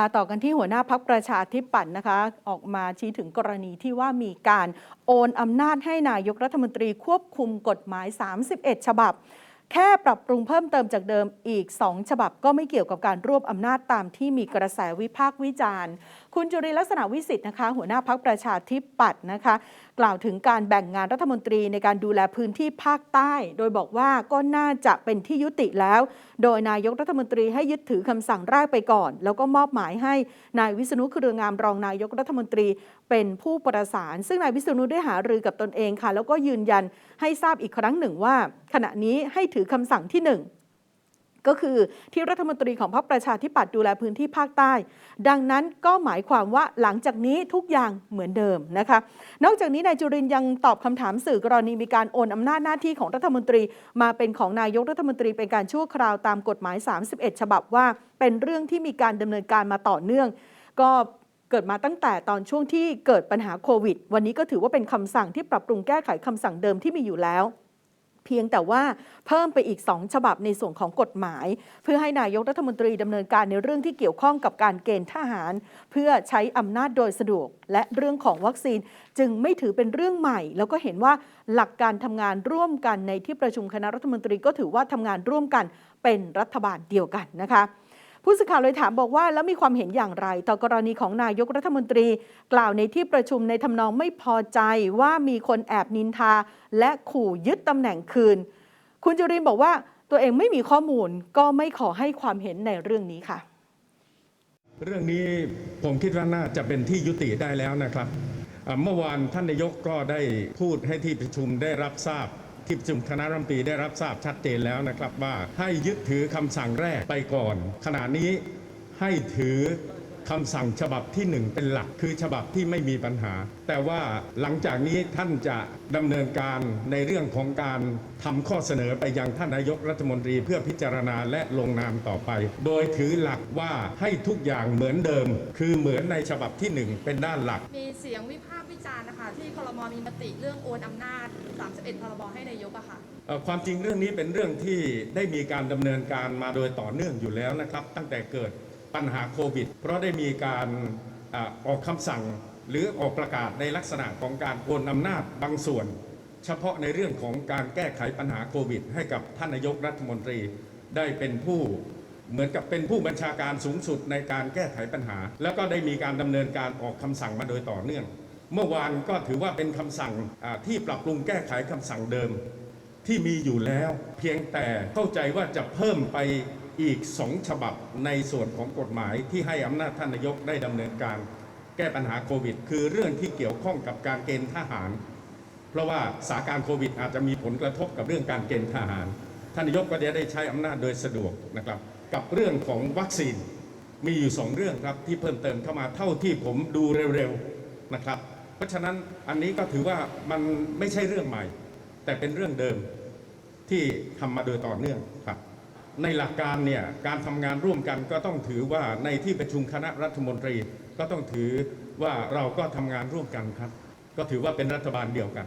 มาต่อกันที่หัวหน้าพักประชาธิปัตย์นะคะ ออกมาชี้ถึงกรณีที่ว่ามีการโอนอำนาจให้นายกรัฐมนตรีควบคุมกฎหมาย 31 ฉบับ แค่ปรับปรุงเพิ่มเติมจากเดิมอีก 2 ฉบับก็ไม่เกี่ยวกับการรวบอำนาจตามที่มีกระแสวิพากษ์วิจารณ์ คุณจุริลักษณะวิสิทธิ์นะคะ หัวหน้าพักประชาธิปัตย์นะคะ กล่าวถึงการแบ่งงานรัฐมนตรีในการดูแลพื้นที่ภาคใต้ โดยบอกว่าก็น่าจะเป็นที่ยุติแล้ว โดยนายกรัฐมนตรีให้ยึดถือคำสั่งแรกไปก่อน แล้วก็มอบหมายให้นายวิษณุเครืองามรองนายกรัฐมนตรีเป็นผู้ประสาน ซึ่งนายวิษณุได้หารือกับตนเองค่ะ แล้วก็ยืนยันให้ทราบอีกครั้งหนึ่งว่า ขณะนี้ให้ถือคำสั่งที่หนึ่งก็คือที่รัฐมนตรีของพรรคประชาธิปัตย์ดูแลพื้นที่ภาคใต้ ดังนั้นก็หมายความว่าหลังจากนี้ทุกอย่างเหมือนเดิมนะคะ นอกจากนี้นายจุรินยังตอบคำถามสื่อกรณีมีการโอนอำนาจหน้าที่ของรัฐมนตรี มาเป็นของนายกรัฐมนตรีเป็นการชั่วคราวตามกฎหมาย 31 ฉบับว่า เป็นเรื่องที่มีการดำเนินการมาต่อเนื่อง ก็เกิดมาตั้งแต่ตอนช่วงที่เกิดปัญหาโควิด วันนี้ก็ถือว่าเป็นคำสั่งที่ปรับปรุงแก้ไขคำสั่งเดิมที่มีอยู่แล้ว เพียงแต่ว่าเพิ่มไปอีก 2 ฉบับในส่วนของกฎหมาย เพื่อให้นายกรัฐมนตรีดำเนินการในเรื่องที่เกี่ยวข้องกับการเกณฑ์ทหาร เพื่อใช้อำนาจโดยสะดวก และเรื่องของวัคซีนจึงไม่ถือเป็นเรื่องใหม่ แล้วก็เห็นว่าหลักการทำงานร่วมกันในที่ประชุมคณะรัฐมนตรีก็ถือว่าทำงานร่วมกันเป็นรัฐบาลเดียวกันนะคะ ผู้สื่อข่าวเลยถามบอกว่าแล้วมีความเห็นอย่างไร ต่อกรณีของนายกรัฐมนตรี กล่าวในที่ประชุมในทำนองไม่พอใจว่ามีคนแอบนินทา และขู่ยึดตำแหน่งคืน คุณจุรินทร์บอกว่าตัวเองไม่มีข้อมูลก็ไม่ขอให้ความเห็นในเรื่องนี้ค่ะ เรื่องนี้ผมคิดว่าน่าจะเป็นที่ยุติได้แล้วนะครับ เมื่อวานท่านนายกก็ได้พูดให้ที่ประชุมได้รับทราบ ที่ประชุมคณะรัฐมนตรีได้รับทราบชัดเจนแล้วนะครับว่าให้ยึดถือคำสั่งแรกไปก่อน ขณะนี้ให้ถือ คำสั่งฉบับที่หนึ่งเป็นหลักคือฉบับที่ไม่มีปัญหา แต่ว่าหลังจากนี้ท่านจะดำเนินการในเรื่องของการทำข้อเสนอไปยังท่านนายกรัฐมนตรีเพื่อพิจารณาและลงนามต่อไป โดยถือหลักว่าให้ทุกอย่างเหมือนเดิม คือเหมือนในฉบับที่หนึ่งเป็นด้านหลัก มีเสียงวิพากษ์วิจารณ์นะคะที่คลมมีมติเรื่องโอนอำนาจ 31 พรบให้นายกอะค่ะเอ่อความจริงเรื่องนี้เป็นเรื่องที่ได้มีการดำเนินการมาโดยต่อเนื่องอยู่แล้วนะครับ ตั้งแต่เกิด ปัญหาโควิด เพราะได้มีการออกคำสั่งหรือออกประกาศในลักษณะของการโอนอำนาจบางส่วน เฉพาะในเรื่องของการแก้ไขปัญหาโควิด ให้กับท่านนายกรัฐมนตรีได้เป็นผู้เหมือนกับเป็นผู้บัญชาการสูงสุดในการแก้ไขปัญหา แล้วก็ได้มีการดำเนินการออกคำสั่งมาโดยต่อเนื่อง เมื่อวานก็ถือว่าเป็นคำสั่งที่ปรับปรุงแก้ไขคำสั่งเดิม ที่มีอยู่แล้ว เพียงแต่เข้าใจว่าจะเพิ่มไป อีกสองฉบับในส่วนของกฎหมายที่ให้อำนาจท่านนายกได้ดำเนินการ แก้ปัญหาโควิด คือเรื่องที่เกี่ยวข้องกับการเกณฑ์ทหาร เพราะว่าสาการโควิด อาจจะมีผลกระทบกับเรื่องการเกณฑ์ทหาร ท่านนายกก็จะได้ใช้อำนาจโดยสะดวกนะครับ กับเรื่องของวัคซีนมีอยู่สองเรื่องครับที่เพิ่มเติมเข้ามาเท่าที่ผมดูเร็วๆนะครับ เพราะฉะนั้นอันนี้ก็ถือว่ามันไม่ใช่เรื่องใหม่ แต่เป็นเรื่องเดิมที่ทำมาโดยต่อเนื่องครับ ในหลักการเนี่ยการทำงานร่วมกันก็ต้องถือว่าในที่ประชุมคณะรัฐมนตรีก็ต้องถือว่าเราก็ทำงานร่วมกันครับ ก็ถือว่าเป็นรัฐบาลเดียวกัน